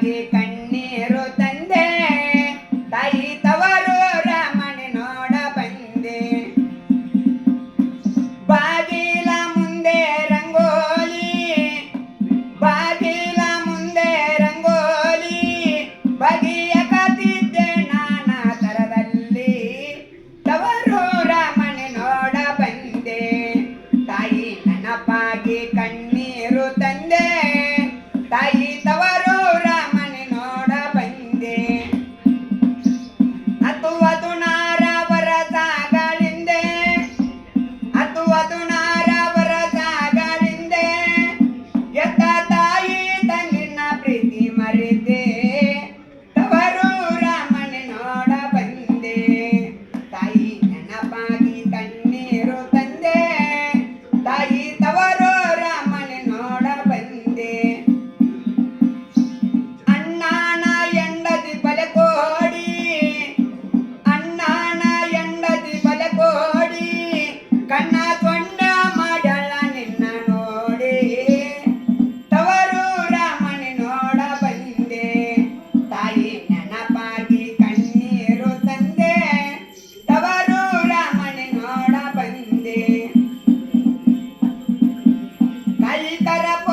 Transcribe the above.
ಆಗಿ ಕಣ್ಣೀರು ತಂದೆ. ತಾಯಿ ತವರು ರಾಮಣಿ ನೋಡ ಬಂದೆ. ಬಾಗಿಲ ಮುಂದೆ ರಂಗೋಲಿ, ಬಾಗಿಲ ಮುಂದೆ ರಂಗೋಲಿ. ಬಗೆಯ ಕತಿದ್ದೆ ನಾನಾ ತರದಲ್ಲಿ ತವರು ರಾಮಣಿ ನೋಡ ಬಂದೆ. ತಾಯಿ ನೆನಪಾಗಿ ಕಣ್ಣೀರು ತಂದೆ Margarida era